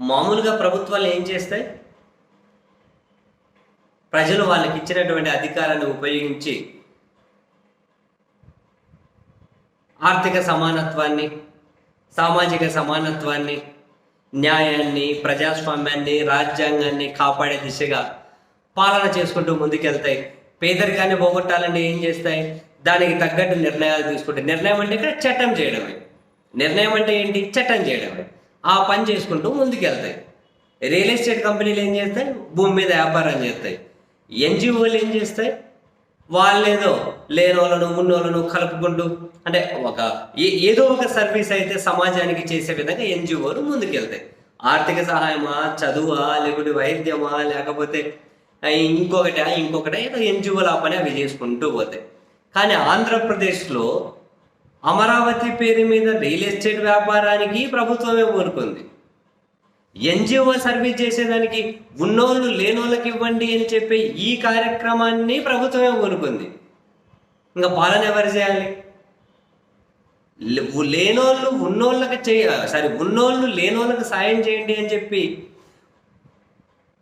మామూలుగా ప్రభుత్వాలు ఏం చేస్తాయి? ప్రజలు వాళ్ళకి ఇచ్చినటువంటి అధికారాన్ని ఉపయోగించి ఆర్థిక సమానత్వాన్ని సామాజిక సమానత్వాన్ని న్యాయాన్ని ప్రజాస్వామ్యాన్ని రాజ్యాంగాన్ని కాపాడే దిశగా పాలన చేసుకుంటూ ముందుకెళ్తాయి. పేదరికాన్ని పోగొట్టాలంటే ఏం చేస్తాయి? దానికి తగ్గట్టు నిర్ణయాలు తీసుకుంటాయి. నిర్ణయం అంటే ఇక్కడ చట్టం చేయడమే. నిర్ణయం అంటే ఏంటి? చట్టం చేయడమే. ఆ పని చేసుకుంటూ ముందుకెళ్తాయి. రియల్ ఎస్టేట్ కంపెనీలు ఏం చేస్తాయి? భూమి మీద వ్యాపారం చేస్తాయి. ఎన్జిఓలు ఏం చేస్తాయి? వాళ్ళేదో లేని వాళ్ళను ఉన్న వాళ్ళను కలుపుకుంటూ అంటే ఒక ఏ- ఏదో ఒక సర్వీస్ అయితే సమాజానికి చేసే విధంగా ఎన్జిఓలు ముందుకెళ్తాయి. ఆర్థిక సహాయమా చదువా లేకుంటే వైద్యమా లేకపోతే ఇంకొకటి ఇంకొకటి ఏదో ఎన్జిఓలు ఆ పని అవి చేసుకుంటూ పోతాయి. కానీ ఆంధ్రప్రదేశ్లో అమరావతి పేరు మీద రియల్ ఎస్టేట్ వ్యాపారానికి ప్రభుత్వమే ఊరుకుంది. ఎన్జిఓ సర్వీస్ చేసేదానికి ఉన్నోళ్ళు లేనోళ్ళకి ఇవ్వండి అని చెప్పి ఈ కార్యక్రమాన్ని ప్రభుత్వమే ఊరుకుంది. ఇంకా పాలన ఎవరు చేయాలి? లేనోళ్ళు ఉన్నోళ్ళకి చేయ సారీ ఉన్నోళ్ళు లేనోళ్ళకి సాయం చేయండి అని చెప్పి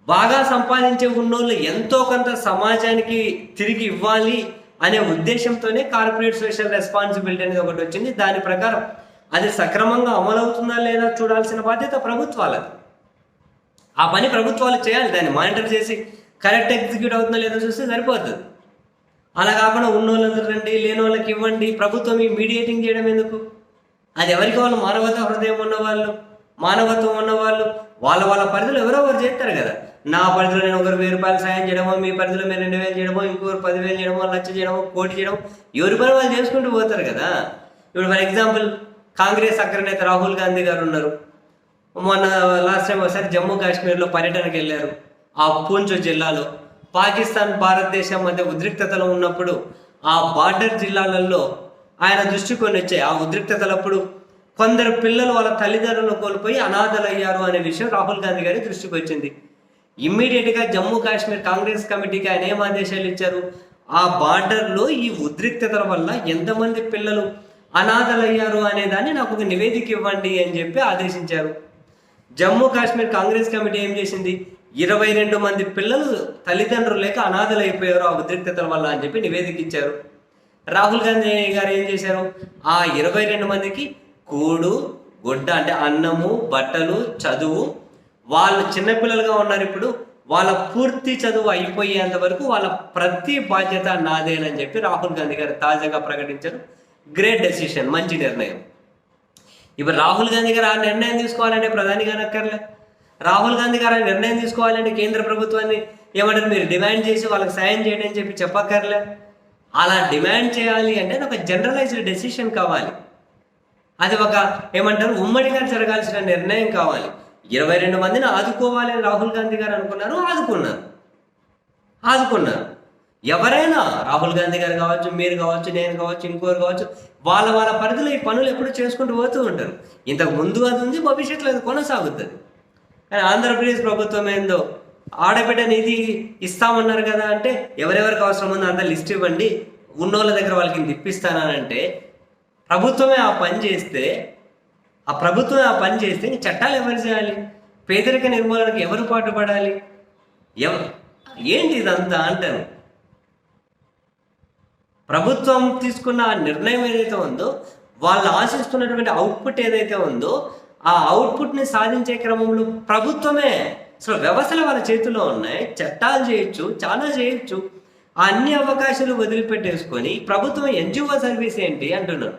బాగా సంపాదించే ఉన్నోళ్ళు ఎంతో కొంత సమాజానికి తిరిగి ఇవ్వాలి. అనే ఉద్దేశంతోనే కార్పొరేట్ సోషల్ రెస్పాన్సిబిలిటీ అనేది ఒకటి వచ్చింది. దాని ప్రకారం అది సక్రమంగా అమలవుతుందా లేదా చూడాల్సిన బాధ్యత ప్రభుత్వాలది. ఆ పని ప్రభుత్వాలు చేయాలి. దాన్ని మానిటర్ చేసి కరెక్ట్ ఎగ్జిక్యూట్ అవుతుందా లేదో చూస్తే సరిపోతుంది. అలా కాకుండా ఉన్న వాళ్ళందరూ రండి లేని వాళ్ళకి ఇవ్వండి ప్రభుత్వం ఈ మీడియేటింగ్ చేయడం ఎందుకు? అది ఎవరికి వాళ్ళు మానవత హృదయం ఉన్నవాళ్ళు మానవత్వం ఉన్నవాళ్ళు వాళ్ళ వాళ్ళ పరిధిలో ఎవరో ఒకరు చేస్తారు కదా. నా పరిధిలో నేను ఒకరు వెయ్యి రూపాయలు సాయం చేయడమో మీ పరిధిలో మీరు రెండు వేలు చేయడమో ఇంకొకరు పదివేలు చేయడమో లక్ష చేయడమో కోటి చేయడం ఎవరి పని వాళ్ళు చేసుకుంటూ పోతారు కదా. ఇప్పుడు ఫర్ ఎగ్జాంపుల్ కాంగ్రెస్ అగ్రనేత రాహుల్ గాంధీ గారు ఉన్నారు. మొన్న లాస్ట్ టైం ఒకసారి జమ్మూ కాశ్మీర్లో పర్యటనకు వెళ్ళారు. ఆ పూంచ్ జిల్లాలో పాకిస్తాన్ భారతదేశం మధ్య ఉద్రిక్తతలు ఉన్నప్పుడు ఆ బార్డర్ జిల్లాలలో ఆయన దృష్టి కొన్ని వచ్చాయి. ఆ ఉద్రిక్తతలప్పుడు కొందరు పిల్లలు వాళ్ళ తల్లిదండ్రులను కోల్పోయి అనాథలయ్యారు అనే విషయం రాహుల్ గాంధీ గారి దృష్టికి వచ్చింది. ఇమ్మీడియట్గా జమ్మూ కాశ్మీర్ కాంగ్రెస్ కమిటీకి ఆయన ఏం ఆదేశాలు ఇచ్చారు? ఆ బార్డర్లో ఈ ఉద్రిక్తతల వల్ల ఎంతమంది పిల్లలు అనాథలయ్యారు అనే దాన్ని నాకు ఒక నివేదిక ఇవ్వండి అని చెప్పి ఆదేశించారు. జమ్మూ కాశ్మీర్ కాంగ్రెస్ కమిటీ ఏం చేసింది? ఇరవై రెండు మంది పిల్లలు తల్లిదండ్రులు లేక అనాథలైపోయారు ఆ ఉద్రిక్తతల వల్ల అని చెప్పి నివేదిక ఇచ్చారు. రాహుల్ గాంధీ గారు ఏం చేశారు? ఆ ఇరవై రెండు మందికి కూడు గుడ్డ అంటే అన్నము బట్టలు చదువు వాళ్ళు చిన్నపిల్లలుగా ఉన్నారు ఇప్పుడు వాళ్ళ పూర్తి చదువు అయిపోయేంత వరకు వాళ్ళ ప్రతి బాధ్యత నాదేనని చెప్పి రాహుల్ గాంధీ గారు తాజాగా ప్రకటించారు. గ్రేట్ డెసిషన్ మంచి నిర్ణయం. ఇప్పుడు రాహుల్ గాంధీ గారు ఆ నిర్ణయం తీసుకోవాలంటే ప్రధాని గారు అక్కర్లే. రాహుల్ గాంధీ గారు ఆ నిర్ణయం తీసుకోవాలంటే కేంద్ర ప్రభుత్వాన్ని ఏమంటారు మీరు డిమాండ్ చేసి వాళ్ళకి సాయం చేయండి అని చెప్పి చెప్పక్కర్లే. అలా డిమాండ్ చేయాలి అంటే ఒక జనరలైజ్డ్ డెసిషన్ కావాలి. అది ఒక ఏమంటారు ఉమ్మడిగా జరగాల్సిన నిర్ణయం కావాలి. ఇరవై రెండు మందిని ఆదుకోవాలని రాహుల్ గాంధీ గారు అనుకున్నారు ఆదుకున్నారు. ఆదుకున్నారు. ఎవరైనా రాహుల్ గాంధీ గారు కావచ్చు మీరు కావచ్చు నేను కావచ్చు ఇంకోరు కావచ్చు వాళ్ళ వాళ్ళ పరిధిలో ఈ పనులు ఎప్పుడు చేసుకుంటూ పోతూ ఉంటారు. ఇంతకు ముందు అది ఉంది భవిష్యత్తులో అది కొనసాగుతుంది. కానీ ఆంధ్రప్రదేశ్ ప్రభుత్వం ఏందో ఆడబిడ్డ నిధి ఇస్తామన్నారు కదా అంటే ఎవరెవరికి అవసరం ఉందో అంత లిస్ట్ ఇవ్వండి. ఉన్నోళ్ళ దగ్గర వాళ్ళకి ఇంత ఇప్పిస్తానంటే ప్రభుత్వమే ఆ పని చేస్తే ఆ ప్రభుత్వం ఆ పని చేస్తే చట్టాలు ఎవరు చేయాలి? పేదరిక నిర్మూలనకు ఎవరు పాటుపడాలి? ఎవ ఏంటి ఇదంతా అంటాను ప్రభుత్వం తీసుకున్న ఆ నిర్ణయం ఏదైతే ఉందో వాళ్ళు ఆశిస్తున్నటువంటి అవుట్పుట్ ఏదైతే ఉందో ఆ అవుట్పుట్ని సాధించే క్రమంలో ప్రభుత్వమే. అసలు వ్యవస్థలు వాళ్ళ చేతిలో ఉన్నాయి. చట్టాలు చేయొచ్చు చాలా చేయొచ్చు. ఆ అన్ని అవకాశాలు వదిలిపెట్టేసుకొని ప్రభుత్వం ఎన్జిఓ సర్వీస్ ఏంటి అంటున్నారు.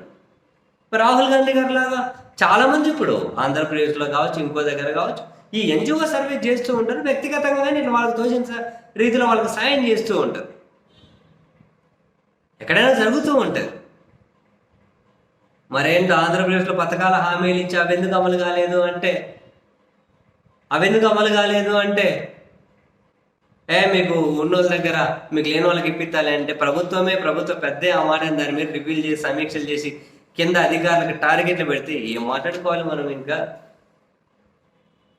రాహుల్ గాంధీ గారు లాగా చాలామంది ఇప్పుడు ఆంధ్రప్రదేశ్లో కావచ్చు ఇంకో దగ్గర కావచ్చు ఈ ఎన్జిఓ సర్వీస్ చేస్తూ ఉంటారు. వ్యక్తిగతంగా నేను వాళ్ళకి తోచిన రీతిలో వాళ్ళకి సాయం చేస్తూ ఉంటారు. ఎక్కడైనా జరుగుతూ ఉంటుంది మరేంటో ఆంధ్రప్రదేశ్లో పథకాల హామీలు ఇచ్చి అవెందుకు అమలు కాలేదు అంటే అవెందుకు అమలు కాలేదు అంటే ఏ మీకు ఉన్నోళ్ళ దగ్గర మీకు లేని వాళ్ళకి ఇప్పించాలి అంటే ప్రభుత్వమే ప్రభుత్వ పెద్ద ఆ మాట దాని మీద రివ్యూలు చేసి సమీక్షలు చేసి కింద అధికారులకు టార్గెట్లు పెడితే ఏం మాట్లాడుకోవాలి మనం ఇంకా?